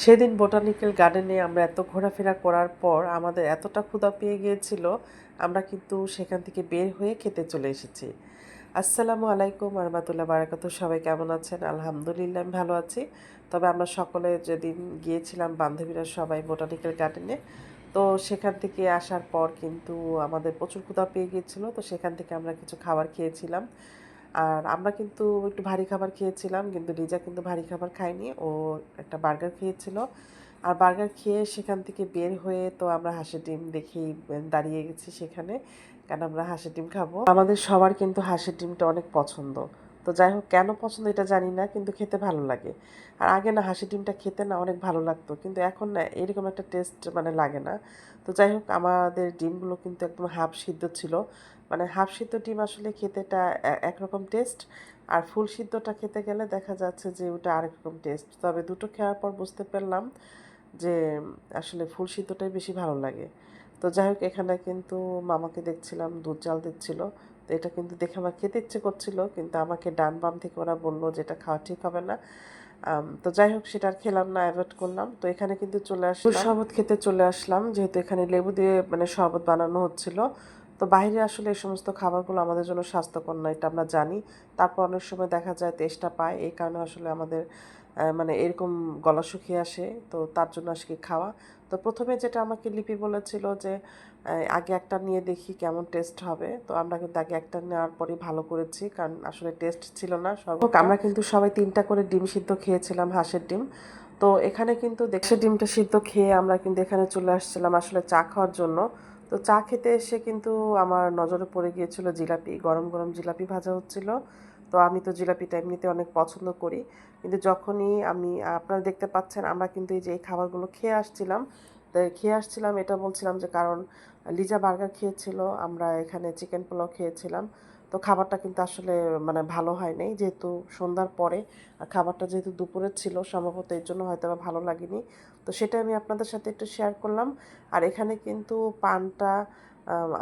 সেদিন বোটানিক্যাল গার্ডেনে আমরা এত ঘোরাফেরা করার পর আমাদের এতটা ক্ষুধা পেয়ে গিয়েছিল, আমরা কিন্তু সেখান থেকে বের হয়ে খেতে চলে এসেছি। আসসালামু আলাইকুম রহমতুল্লাহ বারাকাতু, সবাই কেমন আছেন? আলহামদুলিল্লাহ আমি ভালো আছি। তবে আমরা সকলে যেদিন গিয়েছিলাম, বান্ধবীরা সবাই বোটানিক্যাল গার্ডেনে, তো সেখান থেকে আসার পর কিন্তু আমাদের প্রচুর ক্ষুধা পেয়ে গিয়েছিল, তো সেখান থেকে আমরা কিছু খাবার খেয়েছিলাম। আর আমরা কিন্তু একটু ভারী খাবার খেয়েছিলাম, কিন্তু লিজা কিন্তু ভারী খাবার খায়নি। ও একটা বার্গার খেয়েছিল। আর বার্গার খেয়ে সেখান থেকে বের হয়ে তো আমরা হাঁসের ডিম দেখেই দাঁড়িয়ে গেছি সেখানে কারণ আমরা হাঁসের ডিম খাব? আমাদের সবার কিন্তু হাঁসের ডিমটা অনেক পছন্দ। তো যাই হোক, কেন পছন্দ এটা জানি না, কিন্তু খেতে ভালো লাগে। আর আগে না হাঁসের ডিমটা খেতে না অনেক ভালো লাগতো, কিন্তু এখন না এরকম একটা টেস্ট মানে লাগে না। তো যাই হোক আমাদের ডিমগুলো কিন্তু একদম হাফ সিদ্ধ ছিল। মানে হাফ সিদ্ধ ডিম আসলে খেতেটা একরকম টেস্ট আর ফুল সিদ্ধটা খেতে গেলে দেখা যাচ্ছে যে ওটা আরেক রকম টেস্ট তবে দুটো খাওয়ার পর বুঝতে পারলাম যে, আসলে ফুল সিদ্ধটাই বেশি ভালো লাগে। তো যাই হোক এখানে কিন্তু মামাকে দেখছিলাম, দুধ জাল দিচ্ছিল। তো এটা কিন্তু দেখে আমার খেতে ইচ্ছে করছিল, কিন্তু আমাকে ডান বাম থেকে ওরা বলল যে এটা খাওয়া ঠিক হবে না। তো যাই হোক সেটা আর খেলাম না অ্যাভয়েড করলাম। তো এখানে কিন্তু চলে আসলাম। শরবত খেতে চলে আসলাম, যেহেতু এখানে লেবু দিয়ে মানে শরবত বানানো হচ্ছিল। তো বাইরে আসলে এই সমস্ত খাবারগুলো আমাদের জন্য স্বাস্থ্যকর না, এটা আমরা জানি। তারপর অনেক সময় দেখা যায় তেষ্টা পায়, এই কারণে আসলে আমাদের মানে এরকম গলা শুকিয়ে আসে, তো তার জন্য আজকে খাওয়া। তো প্রথমে যেটা আমাকে লিপি বলেছিল যে আগে একটা নিয়ে দেখি কেমন টেস্ট হবে। তো আমরা কিন্তু আগে একটা নেওয়ার পরই ভালো করেছি, কারণ আসলে টেস্ট ছিল না সব আমরা কিন্তু সবাই তিনটা করে ডিম সিদ্ধ খেয়েছিলাম, হাঁসের ডিম। তো এখানে কিন্তু দেখছে ডিমটা সিদ্ধ খেয়ে আমরা কিন্তু এখানে চলে আসছিলাম আসলে চা খাওয়ার জন্য। তো চা খেতে এসে কিন্তু আমার নজরে পড়ে গিয়েছিল জিলাপি, গরম গরম জিলাপি ভাজা হচ্ছিল। তো আমি তো জিলাপিটা এমনিতে অনেক পছন্দ করি। কিন্তু যখনই আমি, আপনারা দেখতে পাচ্ছেন আমরা কিন্তু এই যে এই খাবারগুলো খেয়ে আসছিলাম। খেয়ে আসছিলাম এটা বলছিলাম যে কারণ লিজা বার্গার খেয়েছিল, আমরা এখানে চিকেন পোলাও খেয়েছিলাম। তো খাবারটা কিন্তু আসলে মানে ভালো হয় নাই যেহেতু সন্ধ্যার পরে, আর খাবারটা যেহেতু দুপুরের ছিল, সম্ভবত এর জন্য হয়তো বা ভালো লাগেনি। তো সেটা আমি আপনাদের সাথে একটু শেয়ার করলাম। আর এখানে কিন্তু পানটা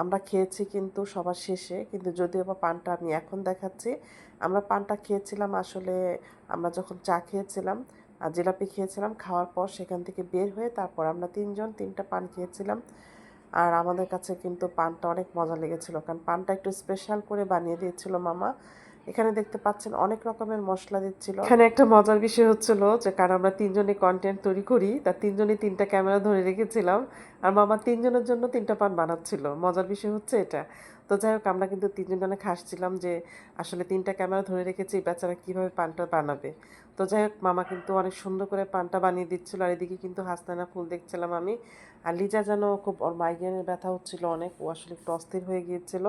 আমরা খেয়েছি কিন্তু সবার শেষে, কিন্তু যদিও বা পানটা আমি এখন দেখাচ্ছি। আমরা পানটা খেয়েছিলাম আসলে, আমরা যখন চা খেয়েছিলাম, আর জিলাপি খেয়েছিলাম, খাওয়ার পর সেখান থেকে বের হয়ে তারপর আমরা তিনজন তিনটা পান খেয়েছিলাম। আর আমাদের কাছে কিন্তু পানটা অনেক মজা লেগেছিল, কারণ পানটা একটু স্পেশাল করে বানিয়ে দিয়েছিল মামা। এখানে দেখতে পাচ্ছেন অনেক রকমের মশলা দিচ্ছিল। এখানে একটা মজার বিষয় হচ্ছিল যে, কারণ আমরা তিনজনে কন্টেন্ট তৈরি করি তার তিনজনে তিনটা ক্যামেরা ধরে রেখেছিলাম। আর মামা তিনজনের জন্য তিনটা পান বানাচ্ছিল। মজার বিষয় হচ্ছে এটা। তো যাই হোক, আমরা কিন্তু তিনজন অনেক হাসছিলাম যে আসলে তিনটা ক্যামেরা ধরে রেখেছি, এই বাচ্চারা কীভাবে পানটা বানাবে। তো যাই হোক, মামা কিন্তু অনেক সুন্দর করে পানটা বানিয়ে দিচ্ছিল আর এদিকে কিন্তু হাসনানা ফুল দেখছিলাম আমি। আর লিজা যেন খুব ওর মাইগ্রেনের ব্যথা হচ্ছিল অনেক, ও আসলে একটু অস্থির হয়ে গিয়েছিল।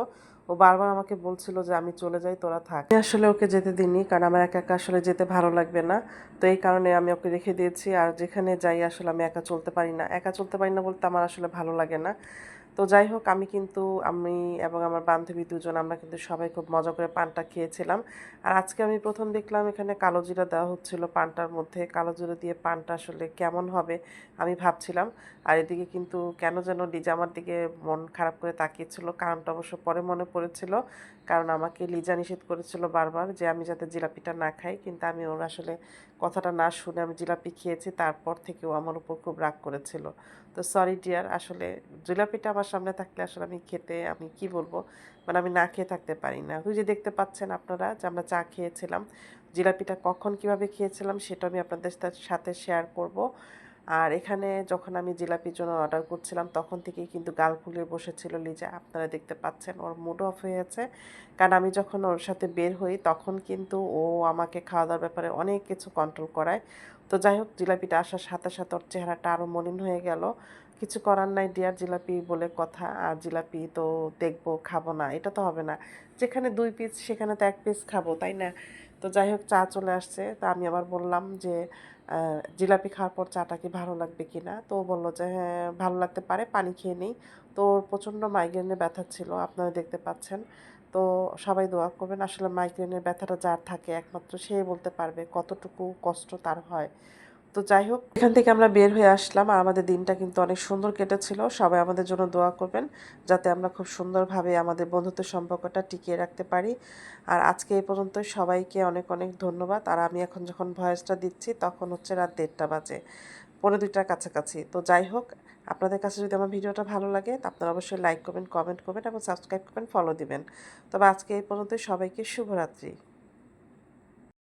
ও বারবার আমাকে বলছিল যে, আমি চলে যাই, তোরা থাক। আসলে ওকে যেতে দিইনি, কারণ আমার একা একা আসলে যেতে ভালো লাগবে না। তো এই কারণে আমি ওকে রেখে দিয়েছি, আর যেখানে যাই আসলে আমি একা চলতে পারি না। একা চলতে পারি না বলতে আমার আসলে ভালো লাগে না। তো যাই হোক, আমি কিন্তু, আমি এবং আমার বান্ধবী দুজন, আমরা কিন্তু সবাই খুব মজা করে পানটা খেয়েছিলাম। আর আজকে আমি প্রথম দেখলাম এখানে কালো জিরা দেওয়া হচ্ছিল পানটার মধ্যে। কালো জিরা দিয়ে পানটা আসলে কেমন হবে আমি ভাবছিলাম। আর এদিকে কিন্তু কেন যেন লিজা আমার দিকে মন খারাপ করে তাকিয়েছিল, কারণটা অবশ্য পরে মনে পড়েছিল। কারণ আমাকে লিজা নিষেধ করেছিল বারবার যে আমি যাতে জিলাপিটা না খাই, কিন্তু আমি ওর আসলে কথাটা না শুনে আমি জিলাপি খেয়েছি, তারপর থেকেও আমার উপর খুব রাগ করেছিল। তো সরি ডিয়ার আসলে জিলাপিটা আমার সামনে থাকলে আসলে আমি খেতে, আমি কি বলব? মানে আমি না খেয়ে থাকতে পারি না। ওই যে দেখতে পাচ্ছেন আপনারা যে আমরা চা খেয়েছিলাম, জিলাপিটা কখন কীভাবে খেয়েছিলাম সেটা আমি আপনাদের সাথে শেয়ার করব। আর এখানে যখন আমি জিলাপির জন্য অর্ডার করছিলাম, তখন থেকেই কিন্তু গাল ফুলিয়ে বসেছিল লিজা। আপনারা দেখতে পাচ্ছেন, ওর মুড অফ হয়ে আছে কারণ আমি যখন ওর সাথে বের হই, তখন কিন্তু ও আমাকে খাওয়া দাওয়ার ব্যাপারে অনেক কিছু কন্ট্রোল করায়। তো যাই হোক, জিলাপিটা আসার সাথে সাথে ওর চেহারাটা আরও মলিন হয়ে গেল। কিছু করার নাই ডিয়ার জিলাপি বলে কথা, আর জিলাপি তো দেখব, খাব না, এটা তো হবে না। যেখানে দুই পিস সেখানে তো এক পিস খাব, তাই না? তো যাই হোক, চা চলে আসছে। তা আমি আবার বললাম যে জিলাপি খাওয়ার পর চাটা কি ভালো লাগবে কি না? তো বলল যে হ্যাঁ ভালো লাগতে পারে, পানি খেয়ে নেই। তো প্রচণ্ড মাইগ্রেনের ব্যথা ছিল, আপনারা দেখতে পাচ্ছেন। তো সবাই দোয়া করবেন, আসলে মাইগ্রেনের ব্যথাটা যার থাকে একমাত্র সে বলতে পারবে কতটুকু কষ্ট তার হয়। তো যাই হোক, এখান থেকে আমরা বের হয়ে আসলাম আর আমাদের দিনটা কিন্তু অনেক সুন্দর কেটেছিল। সবাই আমাদের জন্য দোয়া করবেন যাতে আমরা খুব সুন্দরভাবে আমাদের বন্ধুত্ব সম্পর্কটা টিকিয়ে রাখতে পারি। আর আজকে এই পর্যন্ত সবাইকে অনেক অনেক ধন্যবাদ। আর আমি এখন যখন ভয়েসটা দিচ্ছি, তখন হচ্ছে রাত দেড়টা বাজে পনেরো দুইটার কাছাকাছি। তো যাই হোক, আপনাদের কাছে যদি আমার ভিডিওটা ভালো লাগে, তা আপনারা অবশ্যই লাইক করবেন কমেন্ট করবেন এবং সাবস্ক্রাইব করবেন ফলো দিবেন। তবে আজকে এই পর্যন্ত সবাইকে শুভরাত্রি।